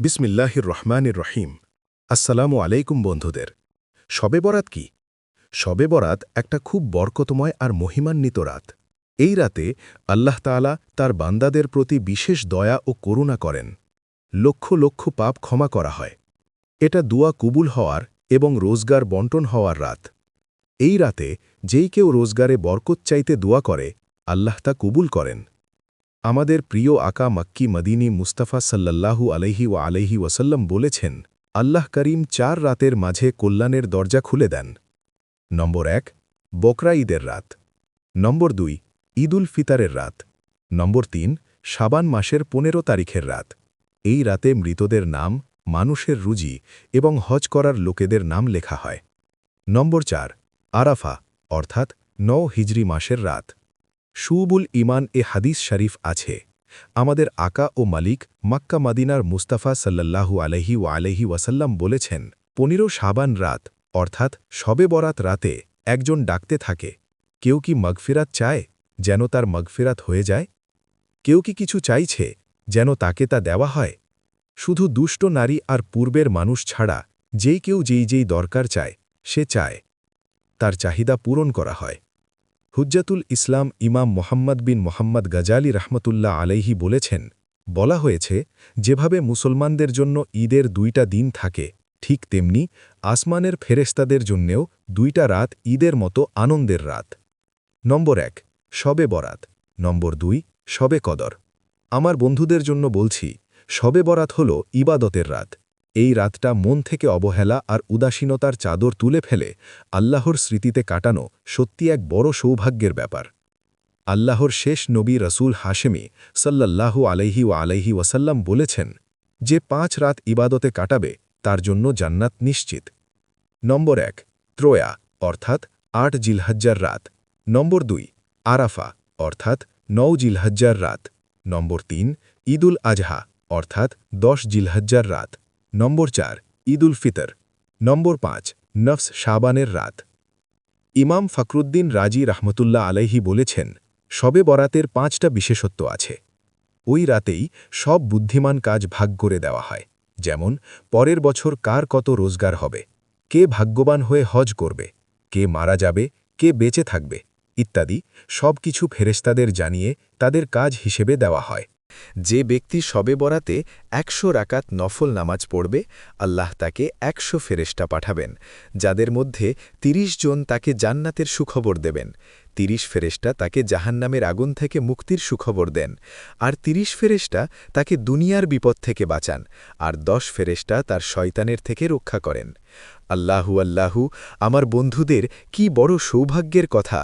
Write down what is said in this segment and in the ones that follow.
বিসমিল্লাহির রহমানির রহিম আসসালামু আলাইকুম বন্ধুদের। শবে বরাত কি? শবে বরাত একটা খুব বরকতময় আর মহিমান্বিত রাত। এই রাতে আল্লাহ তাআলা তার বান্দাদের প্রতি বিশেষ দয়া ও করুণা করেন। লক্ষ লক্ষ পাপ ক্ষমা করা হয়। এটা দুয়া কুবুল হওয়ার এবং রোজগার বন্টন হওয়ার রাত। এই রাতে যেই কেউ রোজগারে বরকত চাইতে দোয়া করে, আল্লাহ তা কুবুল করেন। আমাদের প্রিয় আকা মাক্কি মদিনী মুস্তাফা সাল্লাল্লাহু আলহি ও আলহি ওয়াসাল্লাম বলেছেন, আল্লাহ করিম চার রাতের মাঝে কল্যাণের দরজা খুলে দেন। নম্বর এক, বকরা ঈদের রাত। নম্বর দুই, ঈদুল ফিতারের রাত। নম্বর তিন সাবান মাসের পনেরো তারিখের রাত। এই রাতে মৃতদের নাম, মানুষের রুজি এবং হজ করার লোকেদের নাম লেখা হয়। নম্বর চার, আরাফা, অর্থাৎ নৌ হিজরি মাসের রাত। শুবুল ইমান এ হাদিস শরীফ আছে। আমাদের আকা ও মালিক মাক্কা মাদিনার মুস্তাফা সাল্লাল্লাহু আলহি ও আলহি ওয়াসাল্লাম বলেছেন, পনেরো সাবান রাত, অর্থাৎ শবে বরাত রাতে একজন ডাকতে থাকে, কেউ কি মগফিরাত চায় যেন তার মগফিরাত হয়ে যায়? কেউ কি কিছু চাইছে যেন তাকে তা দেওয়া হয়? শুধু দুষ্ট নারী আর পূর্বের মানুষ ছাড়া যেই কেউ যেই যেই দরকার চায়, সে চায়। তার চাহিদা পূরণ করা হয়। হুজ্জাতুল ইসলাম ইমাম মোহাম্মদ বিন মোহাম্মদ গজালি রহমতুল্লাহ আলাইহি বলেছেন, বলা হয়েছে, যেভাবে মুসলমানদের জন্য ঈদের দুইটা দিন থাকে, ঠিক তেমনি আসমানের ফেরেস্তাদের জন্যেও দুইটা রাত ঈদের মতো আনন্দের রাত। নম্বর এক, শবে বরাত। নম্বর দুই, শবে কদর। আমার বন্ধুদের জন্য বলছি, শবে বরাত হল ইবাদতের রাত। এই রাতটা মন থেকে অবহেলা আর উদাসীনতার চাদর তুলে ফেলে আল্লাহর স্মৃতিতে কাটানো সত্যি এক বড় সৌভাগ্যের ব্যাপার। আল্লাহর শেষ নবী রসুল হাশেমি সাল্লাল্লাহু আলাইহি ও আলাইহি ওয়াসাল্লাম বলেছেন, যে পাঁচ রাত ইবাদতে কাটাবে, তার জন্য জান্নাত নিশ্চিত। নম্বর এক, ত্রয়া, অর্থাৎ আট জিলহজ্জার রাত। নম্বর দুই, আরাফা, অর্থাৎ নৌ জিলহজ্জার রাত। নম্বর তিন, ঈদুল আজহা, অর্থাৎ দশ জিলহজ্জার রাত। নম্বর চার, ঈদুল ফিতর। নম্বর পাঁচ, নফস শাবানের রাত। ইমাম ফখরুদ্দিন রাজি রহমতুল্লাহ আলাইহি বলেছেন শবে বরাতের পাঁচটা বিশেষত্ব আছে। ওই রাতেই সব বুদ্ধিমান কাজ ভাগ করে দেওয়া হয়, যেমন, পরের বছর কার কত রোজগার হবে, কে ভাগ্যবান হয়ে হজ করবে, কে মারা যাবে, কে বেঁচে থাকবে, ইত্যাদি সব কিছু ফেরেস্তাদের জানিয়ে তাদের কাজ হিসেবে দেওয়া হয়। যে ব্যক্তি শবে বরাতে একশো রাকাত নফল নামাজ পড়বে, আল্লাহ তাকে একশো ফেরেস্টা পাঠাবেন, যাদের মধ্যে ৩০ জন তাকে জান্নাতের সুখবর দেবেন ৩০ ফেরেস্টা তাকে জাহান্নামের আগুন থেকে মুক্তির সুখবর দেন, আর ৩০ ফেরেস্টা তাকে দুনিয়ার বিপদ থেকে বাঁচান, আর দশ ফেরেস্টা তার শয়তানের থেকে রক্ষা করেন। আল্লাহু আল্লাহু, আমার বন্ধুদের কি বড় সৌভাগ্যের কথা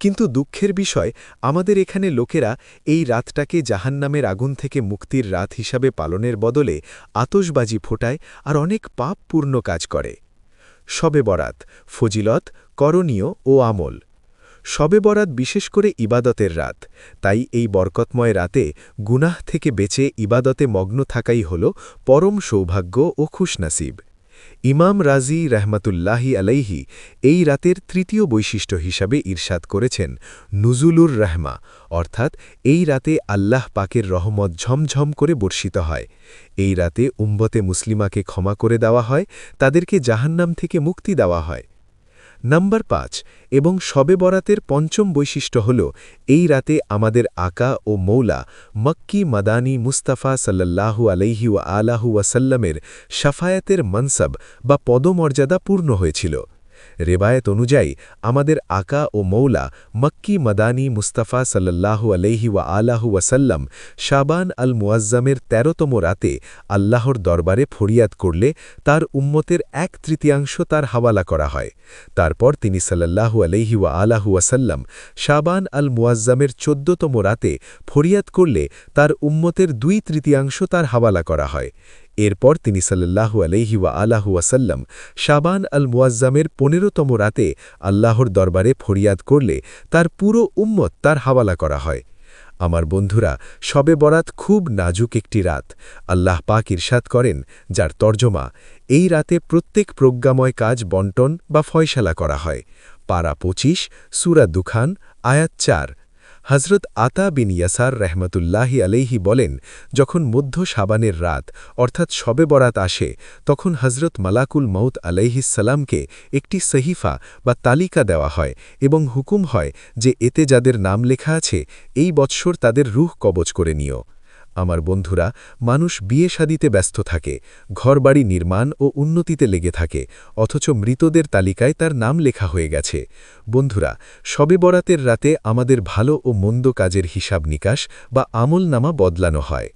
কিন্তু দুঃখের বিষয়, আমাদের এখানে লোকেরা এই রাতটাকে জাহান্নামের আগুন থেকে মুক্তির রাত হিসাবে পালনের বদলে আতসবাজি ফোটায় আর অনেক পাপপূর্ণ কাজ করে। শবে বরাত, ফজিলত, করণীয় ও আমল। শবে বরাত বিশেষ করে ইবাদতের রাত, তাই এই বরকতময় রাতে গুনাহ থেকে বেঁচে ইবাদতে মগ্ন থাকাই হল পরম সৌভাগ্য ও খুশনাসিব। ইমাম রাজি রহমতুল্লাহি আলাইহি এই রাতের তৃতীয় বৈশিষ্ট্য হিসাবে ইরশাদ করেছেন নুজুলুর রহমা, অর্থাৎ এই রাতে আল্লাহ পাকের রহমত ঝমঝম করে বর্ষিত হয়। এই রাতে উম্বতে মুসলিমাকে ক্ষমা করে দেওয়া হয়, তাদেরকে জাহান্নাম থেকে মুক্তি দেওয়া হয়। নাম্বার পাঁচ এবং শবে বরাতের পঞ্চম বৈশিষ্ট্য হল, এই রাতে আমাদের আকা ও মৌলা মক্কি মাদানি মুস্তাফা সাল্লাহু আলহিউ আলাহু ওয়াসাল্লামের সাফায়াতের মনসব বা পদমর্যাদা পূর্ণ হয়েছিল। রেবায়ত অনুযায়ী, আমাদের আকা ও মৌলা মক্কি মদানী মুস্তাফা সাল্লাল্লাহু আলহি ওয়া আলাহু ওয়াসাল্লাম শাবান আল মুয়াজ্জামের তেরোতম রাতে আল্লাহর দরবারে ফরিয়াদ করলে তার উম্মতের এক তৃতীয়াংশ তার হাওয়ালা করা হয়। তারপর তিনি সাল্লাল্লাহু আলহি ওয়া আলাহু ওয়াসাল্লাম শাবান আল মুয়াজ্জামের চোদ্দতম রাতে ফরিয়াদ করলে তার উম্মতের দুই তৃতীয়াংশ তার হাওয়ালা করা হয়। এরপর তিনি সাল্লাহু আলহি ওয়া আলাহু ওয়াসাল্লাম শাবান আল মুয়াজ্জামের পনেরোতম রাতে আল্লাহর দরবারে ফরিয়াদ করলে তার পুরো উম্মত তার হাওয়ালা করা হয়। আমার বন্ধুরা শবে বরাত খুব নাজুক একটি রাত। আল্লাহ পাক ইরশাদ করেন, যার তর্জমা, এই রাতে প্রত্যেক প্রজ্ঞাময় কাজ বন্টন বা ফয়সালা করা হয়। পারা পঁচিশ, সুরা দুখান, আয়াত চার। হজরত আতা বিন ইয়াসার রহমতুল্লাহি আলেহি বলেন, যখন মধ্য সাবানের রাত, অর্থাৎ শবে বরাত আসে, তখন হজরত মালাকুল মৌত আলাইহিসাল্লামকে একটি সহিফা বা তালিকা দেওয়া হয় এবং হুকুম হয় যে, এতে যাদের নাম লেখা আছে, এই বৎসর তাদের রুহ কবচ করে নিও। আমার বন্ধুরা, মানুষ বিয়ে শাদিতে ব্যস্ত থাকে, ঘরবাড়ি নির্মাণ ও উন্নতিতে লেগে থাকে, অথচ মৃতদের তালিকায় তার নাম লেখা হয়ে গেছে। বন্ধুরা সবে বরাতের রাতে আমাদের ভালো ও মন্দ কাজের হিসাব নিকাশ বা আমল নামা বদলানো হয়।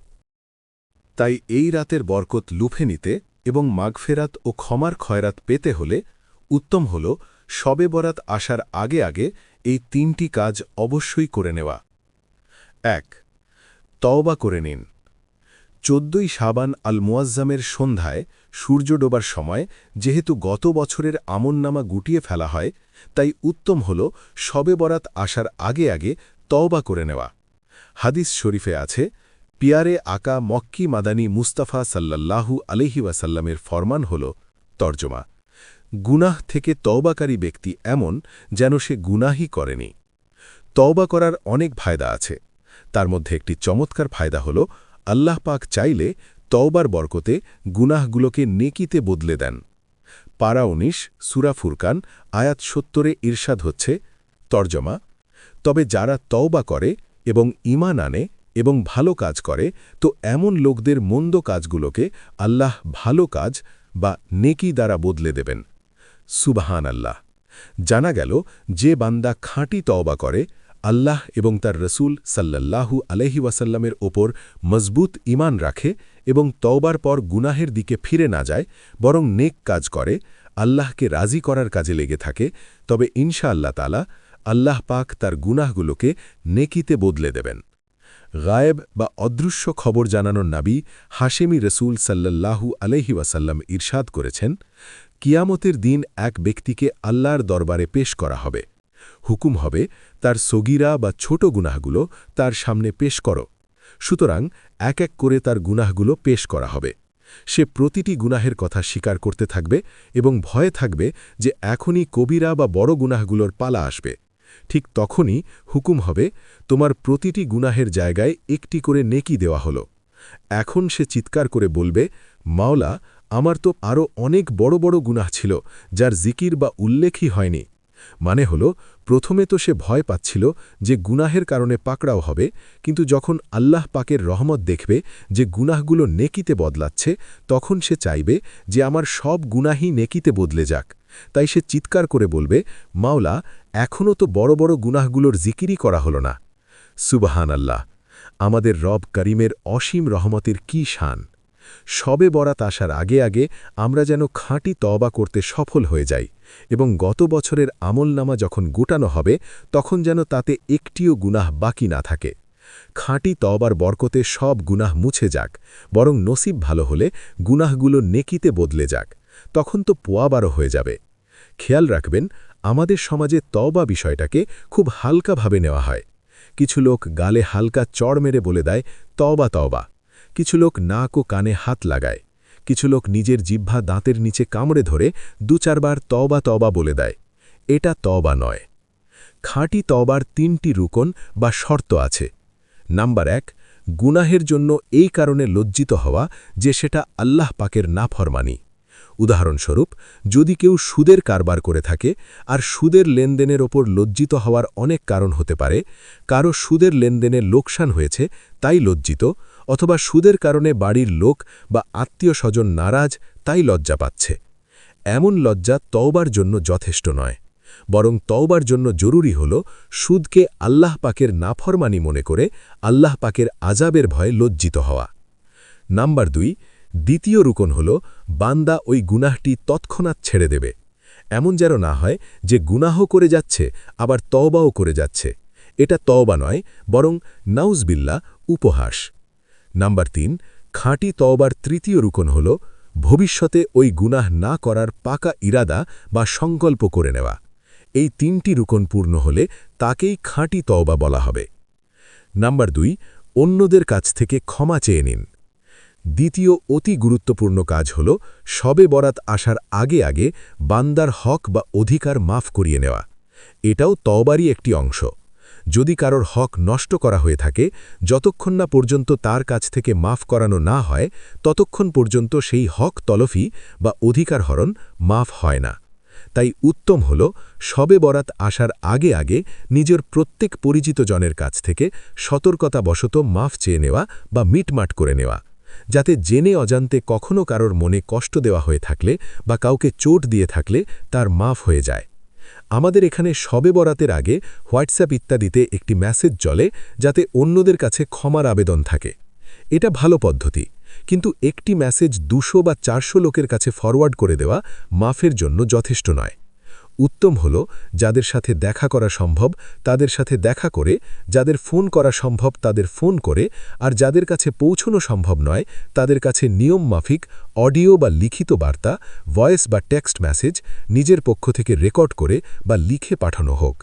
তাই এই রাতের বরকত লুফে নিতে এবং মাগফেরাত ও ক্ষমার খয়রাত পেতে হলে উত্তম হল শবে বরাত আসার আগে আগে এই তিনটি কাজ অবশ্যই করে নেওয়া। এক তওবা করে নিন। চোদ্দই সাবান আল মুয়াজ্জামের সন্ধ্যায় সূর্য ডোবার সময় যেহেতু গত বছরের আমননামা গুটিয়ে ফেলা হয়, তাই উত্তম হল শবে বরাত আসার আগে আগে তওবা করে নেওয়া। হাদিস শরীফে আছে, পিয়ারে আকা মক্কি মাদানি মুস্তাফা সাল্লাল্লাহু আলহি ওয়াসাল্লামের ফরমান হল, তর্জমা। গুনাহ থেকে তওবাকারী ব্যক্তি এমন যেন সে গুনাহি করেনি। তওবা করার অনেক ফায়দা আছে। তার মধ্যে একটি চমৎকার ফায়দা হল, আল্লাহ পাক চাইলে তওবার বরকতে গুনাহগুলোকে নেকিতে বদলে দেন। পারা উনিশ, সুরা ফুরকান, আয়াত সত্তরে ঈর্ষাদ হচ্ছে, তর্জমা, তবে যারা তওবা করে এবং ইমান আনে এবং ভালো কাজ করে, তো এমন লোকদের মন্দ কাজগুলোকে আল্লাহ ভালো কাজ বা নেকি দ্বারা বদলে দেবেন। সুবাহান আল্লাহ জানা গেল, যে বান্দা খাঁটি তওবা করে আল্লাহ এবং তার রসুল সাল্লাল্লাহু আলহি ওয়াসাল্লামের ওপর মজবুত ইমান রাখে এবং তওবার পর গুনাহের দিকে ফিরে না যায়, বরং নেক কাজ করে, আল্লাহকে রাজি করার কাজে লেগে থাকে, তবে ইনশা আল্লাহ তালা আল্লাহ পাক তার গুনাহগুলোকে নেকিতে বদলে দেবেন। গায়েব বা অদৃশ্য খবর জানানোর নাবি হাশেমি রসুল সাল্লাল্লাহু আলহি ওয়াসাল্লাম ইরশাদ করেছেন, কিয়ামতের দিন এক ব্যক্তিকে আল্লাহর দরবারে পেশ করা হবে। হুকুম হবে, তার সগিরা বা ছোট গুনাহগুলো তার সামনে পেশ করো। সুতরাং এক এক করে তার গুনাহগুলো পেশ করা হবে। সে প্রতিটি গুনাহের কথা স্বীকার করতে থাকবে এবং ভয়ে থাকবে যে এখনই কবিরা বা বড় গুনাহগুলোর পালা আসবে। ঠিক তখনই হুকুম হবে, তোমার প্রতিটি গুনাহের জায়গায় একটি করে নেকি দেওয়া হলো। এখন সে চিৎকার করে বলবে, মাওলা, আমার তো আরও অনেক বড় বড় গুনাহ ছিল, যার জিকির বা উল্লেখই হয়নি। মানে হল, প্রথমে তো সে ভয় পাচ্ছিল যে গুনাহের কারণে পাকড়াও হবে, কিন্তু যখন আল্লাহ পাকের রহমত দেখবে যে গুনাহগুলো নেকিতে বদলাচ্ছে, তখন সে চাইবে যে আমার সব গুনাহি নেকিতে বদলে যাক। তাই সে চিৎকার করে বলবে, মাওলা এখনও তো বড় বড় গুনাহগুলোর জিকিরই করা হল না। সুবাহান আল্লাহ আমাদের রব করিমের অসীম রহমতের কী শান! সবে বরাত আসার আগে আগে আমরা যেন খাঁটি তবা করতে সফল হয়ে যাই এবং গত বছরের আমলনামা যখন গোটানো হবে, তখন যেন তাতে একটিও গুনাহ বাকি না থাকে। খাঁটি তবার বরকতে সব গুনাহ মুছে যাক, বরং নসিব ভালো হলে গুনাহগুলো নেকিতে বদলে যাক, তখন তো পোয়াবারও হয়ে যাবে। খেয়াল রাখবেন, আমাদের সমাজে তবা বিষয়টাকে খুব হালকাভাবে নেওয়া হয়। কিছু লোক গালে হালকা চড় মেরে বলে দেয় তবা তবা কিছু লোক নাক ও কানে হাত লাগায়, কিছু লোক নিজের জিহ্বা দাঁতের নিচে কামড়ে ধরে দু চারবার তবা তবা বলে দেয়। এটা তবা নয়। খাঁটি তবার তিনটি রুকন বা শর্ত আছে। নাম্বার এক, গুনাহের জন্য এই কারণে লজ্জিত হওয়া যে সেটা আল্লাহ পাকের নাফরমানি। উদাহরণস্বরূপ, যদি কেউ সুদের কারবার করে থাকে, আর সুদের লেনদেনের ওপর লজ্জিত হওয়ার অনেক কারণ হতে পারে, কারও সুদের লেনদেনে লোকসান হয়েছে, তাই লজ্জিত অথবা সুদের কারণে বাড়ির লোক বা আত্মীয় স্বজন নারাজ, তাই লজ্জা পাচ্ছে। এমন লজ্জা তওবার জন্য যথেষ্ট নয়, বরং তওবার জন্য জরুরি হল সুদকে আল্লাহ পাকের নাফরমানি মনে করে আল্লাহ পাকের আজাবের ভয়ে লজ্জিত হওয়া। নাম্বার দুই, দ্বিতীয় রুকন হল বান্দা ওই গুনাহটি তৎক্ষণাৎ ছেড়ে দেবে। এমন যেন না হয় যে গুনাহ করে যাচ্ছে, আবার তওবাও করে যাচ্ছে। এটা তওবা নয়, বরং নাউজবিল্লা উপহাস। নাম্বার তিন, খাঁটি তওবার তৃতীয় রুকন হল, ভবিষ্যতে ওই গুনাহ না করার পাকা ইরাদা বা সংকল্প করে নেওয়া। এই তিনটি রুকন পূর্ণ হলে তাকেই খাঁটি তওবা বলা হবে। নাম্বার দুই, অন্যদের কাছ থেকে ক্ষমা চেয়ে নিন। দ্বিতীয় অতি গুরুত্বপূর্ণ কাজ হল, সবে বরাত আসার আগে আগে বান্দার হক বা অধিকার মাফ করিয়ে নেওয়া। এটাও তওবারই একটি অংশ। যদি কারোর হক নষ্ট করা হয়ে থাকে, যতক্ষণ না পর্যন্ত তার কাছ থেকে মাফ করানো না হয়, ততক্ষণ পর্যন্ত সেই হক তলফি বা অধিকার হরণ মাফ হয় না। তাই উত্তম হল সবে বরাত আসার আগে আগে নিজের প্রত্যেক পরিচিত জনের কাছ থেকে সতর্কতাবশত মাফ চেয়ে নেওয়া বা মিটমাট করে নেওয়া, যাতে জেনে অজান্তে কখনও কারোর মনে কষ্ট দেওয়া হয়ে থাকলে বা কাউকে চোট দিয়ে থাকলে তার মাফ হয়ে যায়। আমাদের এখানে সবে বরাতের আগে হোয়াটসঅ্যাপ ইত্যাদিতে একটি মেসেজ চলে যাতে অন্যদের কাছে ক্ষমার আবেদন থাকে। এটা ভালো পদ্ধতি, কিন্তু একটি মেসেজ দুশো বা চারশো লোকের কাছে ফরওয়ার্ড করে দেওয়া মাফের জন্য যথেষ্ট নয়। উত্তম হল যাদের সাথে দেখা করা সম্ভব, তাদের সাথে দেখা করে, যাদের ফোন করা সম্ভব, তাদের ফোন করে, আর যাদের কাছে পৌঁছনো সম্ভব নয়, তাদের কাছে নিয়ম মাফিক, অডিও বা লিখিত বার্তা, ভয়েস বা টেক্সট মেসেজ, নিজের পক্ষ থেকে রেকর্ড করে বা লিখে পাঠানো হোক,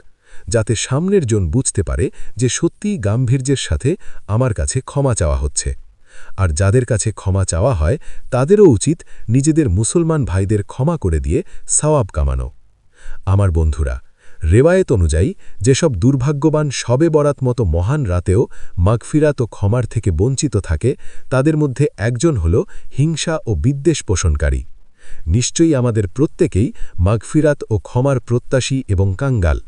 যাতে সামনের জন বুঝতে পারে যে সত্যিই গাম্ভীর্যের সাথে আমার কাছে ক্ষমা চাওয়া হচ্ছে। আর যাদের কাছে ক্ষমা চাওয়া হয়, তাদেরও উচিত নিজেদের মুসলমান ভাইদের ক্ষমা করে দিয়ে সওয়াব কামানো। আমার বন্ধুরা, রেওয়ায়েত অনুযায়ী, যেসব দুর্ভাগ্যবান সবে বরাত মতো মহান রাতেও মাগফিরাত ও ক্ষমার থেকে বঞ্চিত থাকে, তাদের মধ্যে একজন হল হিংসা ও বিদ্বেষ পোষণকারী। নিশ্চয়ই আমাদের প্রত্যেকেই মাগফিরাত ও ক্ষমার প্রত্যাশী এবং কাঙ্গাল।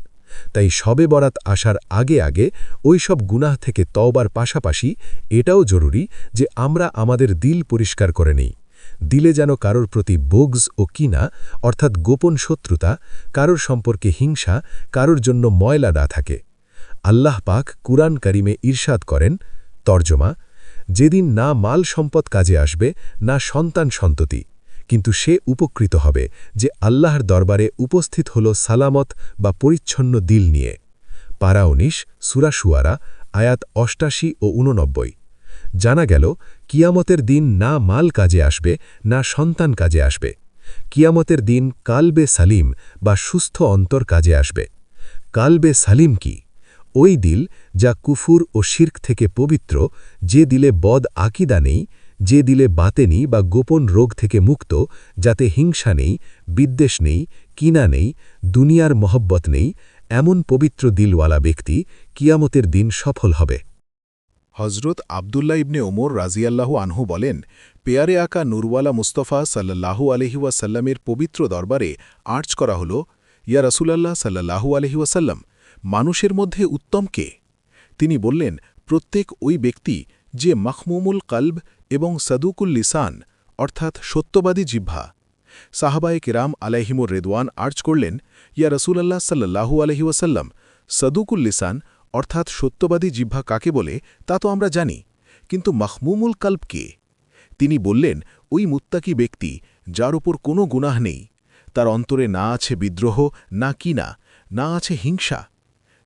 তাই সবে বরাত আসার আগে আগে ওই সব গুনাহ থেকে তওবার পাশাপাশি এটাও জরুরি যে আমরা আমাদের দিল পরিষ্কার করে নেই। দিলে যেন কারোর প্রতি বোগজ ও কিনা, অর্থাৎ গোপন শত্রুতা, কারোর সম্পর্কে হিংসা, কারোর জন্য ময়লা না থাকে। আল্লাহ পাক কুরআন করিমে ঈর্ষাদ করেন, তর্জমা, যেদিন না মাল সম্পদ কাজে আসবে, না সন্তান সন্ততি, কিন্তু সে উপকৃত হবে যে আল্লাহর দরবারে উপস্থিত হল সালামত বা পরিচ্ছন্ন দিল নিয়ে। পারা উনিশ সুরাসুয়ারা আয়াত অষ্টাশি ও উননব্বই জানা গেল কিয়ামতের দিন না মাল কাজে আসবে, না সন্তান কাজে আসবে। কিয়ামতের দিন কালবে সালিম বা সুস্থ অন্তর কাজে আসবে। কালবে সালিম কি? ওই দিল যা কুফুর ও শির্ক থেকে পবিত্র, যে দিলে বদ আকিদা নেই, যে দিলে বাতেনি বা গোপন রোগ থেকে মুক্ত, যাতে হিংসা নেই, বিদ্বেষ নেই, কিনা নেই, দুনিয়ার মহব্বত নেই, এমন পবিত্র দিলওয়ালা ব্যক্তি কিয়ামতের দিন সফল হবে। হজরত আবদুল্লাহ ইবনে ওমর রাজিয়াল্লাহু আনহু বলেন, পেয়ারে আকা নুরওয়ালা মুস্তফা সাল্লাহু আলহিউসাল্লামের পবিত্র দরবারে আর্চ করা হল, ইয়া রসুলাল্লাহ সাল্লাহু আলহিউসাল্লাম মানুষের মধ্যে উত্তম কে? তিনি বললেন, প্রত্যেক ওই ব্যক্তি যে মখমুমুল কলব এবং সদুকুল লিসান, অর্থাৎ সত্যবাদী জিহ্বা, সাহাবায়ে কেরাম আলাইহিমুর রেদওয়ান আর্চ করলেন, ইয়া রসুলাল্লাহ সাল্লাহু আলহিউসাল্লাম সদুকুল লিসান অর্থাৎ সত্যবাদী জিহ্বা কাকে বলে তা তো আমরা জানি, কিন্তু মখমুমুল কাল্প কে? তিনি বললেন, ওই মুত্তাকি ব্যক্তি, যার উপর কোনো গুনাহ নেই, তার অন্তরে না আছে বিদ্রোহ, না কিনা, না আছে হিংসা।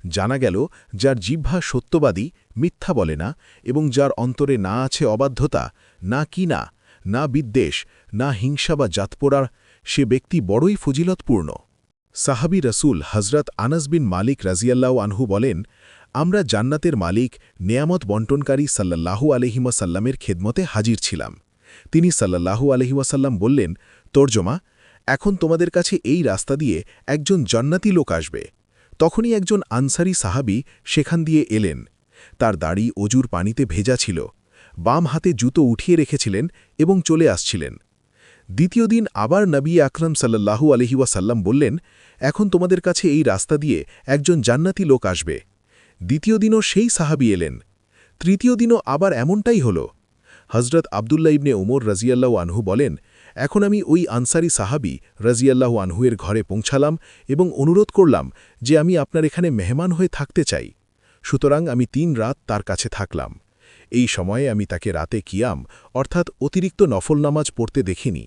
জানা গেল, যার জিহ্বা সত্যবাদী, মিথ্যা বলে না, এবং যার অন্তরে না আছে অবাধ্যতা, না কিনা, না বিদ্বেষ, না হিংসা বা জাতপোড়ার, সে ব্যক্তি বড়ই ফজিলতপূর্ণ। সাহাবি রসুল হজরত আনাস বিন মালিক রাজিয়াল্লাহ আনহু বলেন, আমরা জান্নাতের মালিক, নেয়ামত বন্টনকারী সাল্লাল্লাহু আলহিমাসাল্লামের খেদমতে হাজির ছিলাম। তিনি সাল্লাল্লাহু আলহিমাসাল্লাম বললেন, তর্জমা, এখন তোমাদের কাছে এই রাস্তা দিয়ে একজন জান্নাতি লোক আসবে। তখনই একজন আনসারি সাহাবি সেখান দিয়ে এলেন। তার দাড়ি অজুর পানিতে ভেজা ছিল। বাম হাতে জুতো উঠিয়ে রেখেছিলেন এবং চলে আসছিলেন। দ্বিতীয় দিন আবার নবী আকরম সাল্লাহু আলহিউসাল্লাম বললেন, এখন তোমাদের কাছে এই রাস্তা দিয়ে একজন জান্নাতি লোক আসবে। দ্বিতীয় দিনও সেই সাহাবি এলেন। তৃতীয় দিনও আবার এমনটাই হল। হজরত আবদুল্লা ইবনে ওমর রাজিয়াল্লাহ আনহু বলেন, এখন আমি ওই আনসারি সাহাবি রাজিয়াল্লাহু আনহুয়ের ঘরে পৌঁছালাম এবং অনুরোধ করলাম যে আমি আপনার এখানে মেহমান হয়ে থাকতে চাই। সুতরাং আমি তিন রাত তার কাছে থাকলাম। এই সময়ে আমি তাকে রাতে কিয়াম, অর্থাৎ অতিরিক্ত নফল নামাজ পড়তে দেখিনি।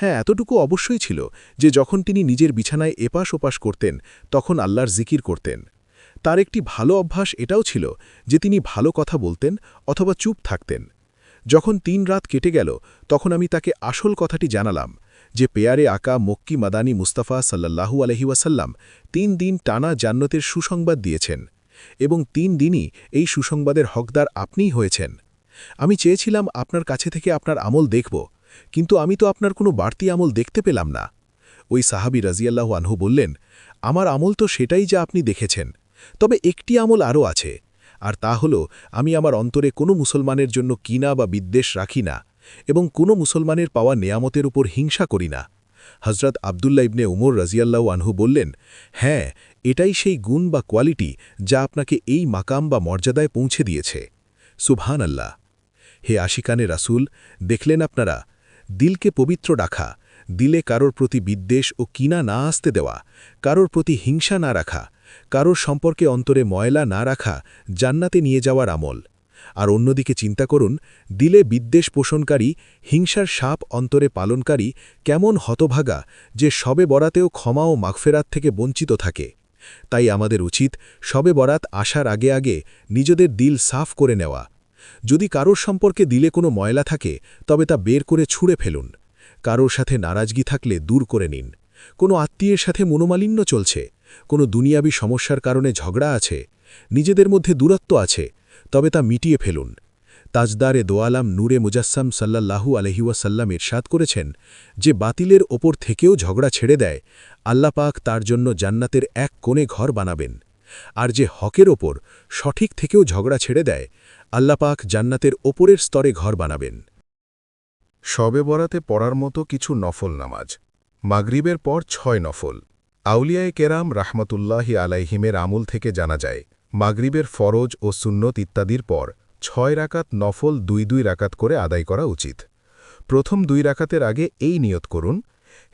হ্যাঁ এতটুকু অবশ্যই ছিল যে যখন তিনি নিজের বিছানায় এপাশ ওপাশ করতেন, তখন আল্লাহর জিকির করতেন। তার একটি ভালো অভ্যাস এটাও ছিল যে তিনি ভালো কথা বলতেন অথবা চুপ থাকতেন। যখন তিন রাত কেটে গেল, তখন আমি তাকে আসল কথাটি জানালাম যে পেয়ারে আকা মক্কি মাদানী মুস্তাফা সাল্লাহু আলহিউসাল্লাম তিন দিন টানা জান্নতের সুসংবাদ দিয়েছেন এবং তিন দিনই এই সুসংবাদের হকদার আপনিই হয়েছেন। আমি চেয়েছিলাম আপনার কাছে থেকে আপনার আমল দেখব। কিন্তু আমি তো আপনার কোনো বাড়তি আমল দেখতে পেলাম না। ওই সাহাবি রাজিয়াল্লাহ আনহু বললেন, আমার আমল তো সেটাই যা আপনি দেখেছেন। তবে একটি আমল আরও আছে, আর তা হল, আমি আমার অন্তরে কোনো মুসলমানের জন্য কিনা বা বিদ্বেষ রাখি না, এবং কোনো মুসলমানের পাওয়া নেয়ামতের উপর হিংসা করি না। হজরত আবদুল্লা ইবনে উমর রাজিয়াল্লাহ আনহু বললেন হ্যাঁ এটাই সেই গুণ বা কোয়ালিটি যা আপনাকে এই মাকাম বা মর্যাদায় পৌঁছে দিয়েছে। সুবহান আল্লাহ হে আশিকানে রাসুল, দেখলেন আপনারা দিলকে পবিত্র রাখা, দিলে কারোর প্রতি বিদ্বেষ ও কিনা না আসতে দেওয়া, কারোর প্রতি হিংসা না রাখা, কারোর সম্পর্কে অন্তরে ময়লা না রাখা জান্নাতে নিয়ে যাওয়ার আমল। আর অন্যদিকে চিন্তা করুন, দিলে বিদ্বেষ পোষণকারী, হিংসার সাপ অন্তরে পালনকারী কেমন হতভাগা যে সবে বরাতেও ক্ষমা ও মাগফেরাত থেকে বঞ্চিত থাকে। তাই আমাদের উচিত সবে বরাত আসার আগে আগে নিজেদের দিল সাফ করে নেওয়া যদি কারোর সম্পর্কে দিলে কোনো ময়লা থাকে, তবে তা বের করে ছুঁড়ে ফেলুন। কারোর সাথে নারাজগি থাকলে দূর করে নিন। কোনো আত্মীয়ের সাথে মনোমালিন্য চলছে, কোনো দুনিয়াবি সমস্যার কারণে ঝগড়া আছে, নিজেদের মধ্যে দূরত্ব আছে, তবে তা মিটিয়ে ফেলুন। তাজদারে দোয়ালাম নূরে মুজাসসাম সাল্লাল্লাহু আলহিউসাল্লাম ইরশাদ করেছেন যে বাতিলের ওপর থেকেও ঝগড়া ছেড়ে দেয় আল্লাপাক তার জন্য জান্নাতের এক কোণে ঘর বানাবেন। আর যে হকের ওপর সঠিক থেকেও ঝগড়া ছেড়ে দেয় আল্লাপাক জান্নাতের ওপরের স্তরে ঘর বানাবেন। শবে বরাতে পড়ার মতো কিছু নফল নামাজ। মাগরিবের পর ছয় নফল। আউলিয়ায় কেরাম রাহমতুল্লাহি আলাইহিমের আমুল থেকে জানা যায়, মাগরিবের ফরজ ও সুন্নত ইত্যাদির পর ছয় রাকাত নফল দুই দুই রাকাত করে আদায় করা উচিত। প্রথম দুই রাকাতের আগে এই নিয়ত করুন,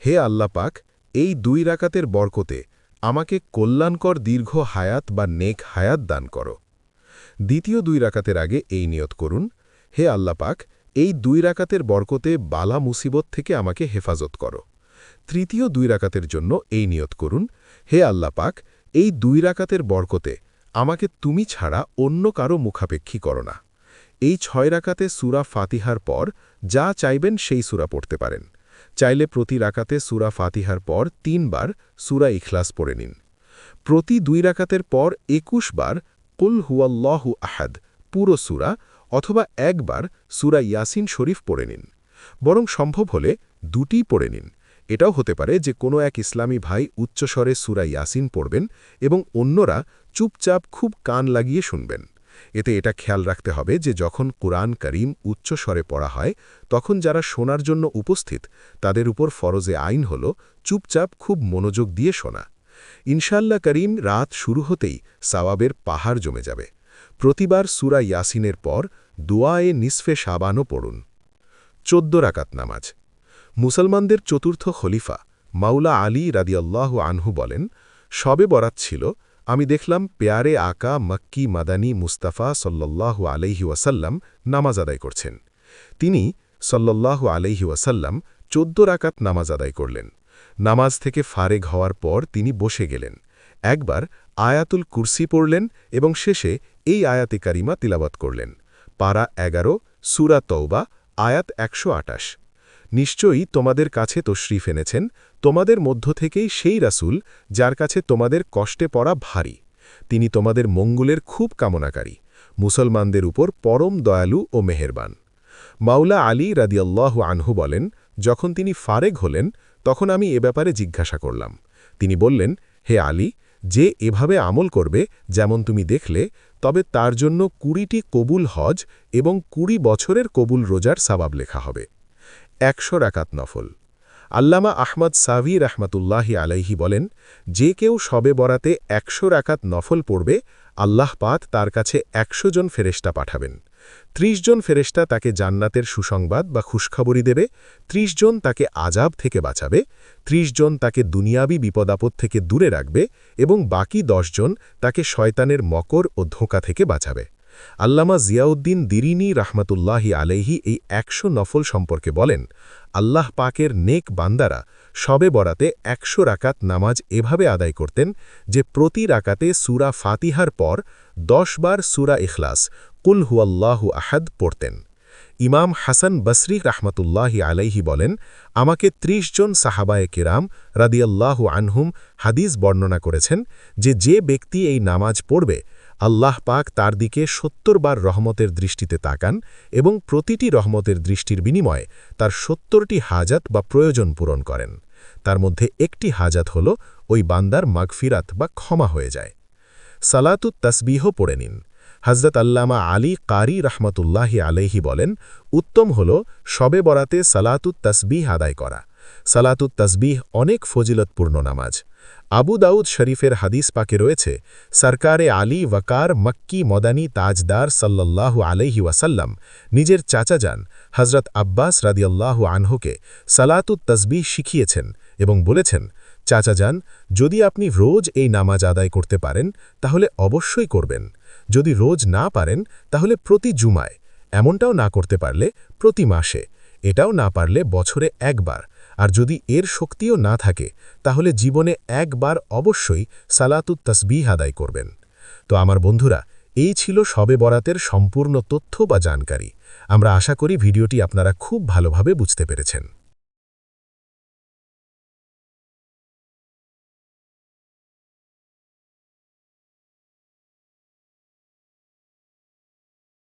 হে আল্লাহ পাক এই দুই রাকাতের বরকতে আমাকে কল্যাণকর দীর্ঘ হায়াত বা নেক হায়াত দান করো। দ্বিতীয় দুই রাকাতের আগে এই নিয়ত করুন, হে আল্লাহ পাক, এই দুই রাকাতের বরকতে বালা মুসিবত থেকে আমাকে হেফাজত করো। তৃতীয় দুই রাকাতের জন্য এই নিয়ত করুন, হে আল্লাহ পাক, এই দুই রাকাতের বরকতে আমাকে তুমি ছাড়া অন্য কারও মুখাপেক্ষী করো না। এই ছয় রাকাতে সুরা ফাতিহার পর যা চাইবেন সেই সুরা পড়তে পারেন। চাইলে প্রতি রাকাতে সুরা ফাতিহার পর তিনবার সুরা ইখলাস পড়ে নিন। প্রতি দুই রাকাতের পর একুশ বার কুল হুয়াল্লাহু আহাদ, পুরো সুরা অথবা একবার সুরা ইয়াসিন শরীফ পড়ে নিন। বরং সম্ভব হলে দুটিই পড়ে নিন। এটাও হতে পারে যে কোনো এক ইসলামী ভাই উচ্চস্বরে সুরা ইয়াসিন পড়বেন এবং অন্যরা চুপচাপ খুব কান লাগিয়ে শুনবেন। এতে এটা খেয়াল রাখতে হবে যে যখন কোরআন করিম উচ্চস্বরে পড়া হয়, তখন যারা শোনার জন্য উপস্থিত, তাদের উপর ফরজে আইন হল চুপচাপ খুব মনোযোগ দিয়ে শোনা। ইনশাল্লাহ করিম রাত শুরু হতেই সাওয়াবের পাহাড় জমে যাবে। প্রতিবার সুরা ইয়াসিনের পর দোয়ায়ে নিসফে সাবানও পড়ুন। চোদ্দ রাকাত নামাজ। মুসলমানদের চতুর্থ খলিফা মাওলা আলী রাদিয়াল্লাহু আনহু বলেন, সবে বরাত ছিল, আমি দেখলাম পেয়ারে আকা মক্কি মাদানী মুস্তাফা সল্লাল্লাহু আলহি ওয়াসাল্লাম নামাজ আদায় করছেন। তিনি সল্লাল্লাহু আলহি ওয়াসাল্লাম চোদ্দ রাকাত নামাজ আদায় করলেন। নামাজ থেকে ফারেগ হওয়ার পর তিনি বসে গেলেন। একবার আয়াতুল কুরসি পড়লেন এবং শেষে এই আয়াতে কারিমা তিলাবাত করলেন। পারা এগারো, সুরা তৌবা আয়াত একশো আটাশ নিশ্চয়ই তোমাদের কাছে তো তশরিফ এনেছেন, তোমাদের মধ্য থেকেই সেই রাসুল যার কাছে তোমাদের কষ্টে পড়া ভারী। তিনি তোমাদের মঙ্গলের খুব কামনাকারী, মুসলমানদের উপর পরম দয়ালু ও মেহেরবান। মাওলা আলী রাদিয়াল্লাহ আনহু বলেন, যখন তিনি ফারেগ হলেন তখন আমি এ ব্যাপারে জিজ্ঞাসা করলাম। তিনি বললেন, হে আলী, যে এভাবে আমল করবে, যেমন তুমি দেখলে, তবে তার জন্য কুড়িটি কবুল হজ এবং কুড়ি বছরের কবুল রোজার সাবাব লেখা হবে। একশো রাকাত নফল। আল্লামা আহমদ সাভি রহমতুল্লাহি আলাইহি বলেন, যে কেউ সবে বরাতে একশো রাকাত নফল পড়বে, আল্লাহ পাত তার কাছে একশো জন ফেরেস্তা পাঠাবেন। ত্রিশ জন ফেরেস্তা তাকে জান্নাতের সুসংবাদ বা খুশখবরই দেবে, ত্রিশ জন তাকে আজাব থেকে বাঁচাবে, ত্রিশ জন তাকে দুনিয়াবি বিপদাপদ থেকে দূরে রাখবে এবং বাকি দশ জন তাকে শয়তানের মকর ও ধোঁকা থেকে বাঁচাবে। আল্লামা জিয়াউদ্দিন দিরিনী রাহমাতুল্লাহি আলাইহি এই একশো নফল সম্পর্কে বলেন, আল্লাহ পাকের নেক বান্দারা সবে বরাতে একশো রাকাত নামাজ এভাবে আদায় করতেন যে প্রতি রাকাতে সুরা ফাতিহার পর দশ বার সুরা ইখলাস কুল হুয়াল্লাহু আহাদ পড়তেন। ইমাম হাসান বসরি রাহমাতুল্লাহি আলাইহি বলেন, আমাকে ৩০ জন সাহাবায়ে কেরাম রাদিয়াল্লাহু আনহুম হাদিস বর্ণনা করেছেন যে যে ব্যক্তি এই নামাজ পড়বে, আল্লাহ পাক তার দিকে সত্তর বার রহমতের দৃষ্টিতে তাকান এবং প্রতিটি রহমতের দৃষ্টির বিনিময়ে তার সত্তরটি হাজাত বা প্রয়োজন পূরণ করেন। তার মধ্যে একটি হাজাত হল ওই বান্দার মাগফিরাত বা ক্ষমা হয়ে যায়। সালাতুত তসবিহ পড়ে নিন। হজরত আল্লামা আলী কারি রহমতুল্লাহি আলাইহি বলেন, উত্তম হল শবে বরাতে সালাতুত তসবিহ আদায় করা। সালাতুত তসবিহ অনেক ফজিলতপূর্ণ নামাজ। আবু দাউদ শরীফের হাদিস পাকে রয়েছে, সরকারে আলী ওয়াকার মক্কি মদানী তাজদার সাল্লাল্লাহু আলাইহি ওয়াসাল্লাম, নিজের চাচা যান হজরত আব্বাস রাদিয়াল্লাহু আনহুকে সালাতুত তসবিহ শিখিয়েছেন এবং বলেছেন চাচা যান, যদি আপনি রোজ এই নামাজ আদায় করতে পারেন, তাহলে অবশ্যই করবেন। যদি রোজ না পারেন, তাহলে প্রতি জুমায়। এমনটাও না করতে পারলে প্রতি মাসে। এটাও না পারলে বছরে একবার। আর যদি এর শক্তিও না থাকে, তাহলে জীবনে একবার অবশ্যই সালাতুত তসবিহ আদায় করবেন। তো আমার বন্ধুরা, এই ছিল শবে বরাতের সম্পূর্ণ তথ্য বা জানকারি। আমরা আশা করি ভিডিওটি আপনারা খুব ভালোভাবে বুঝতে পেরেছেন।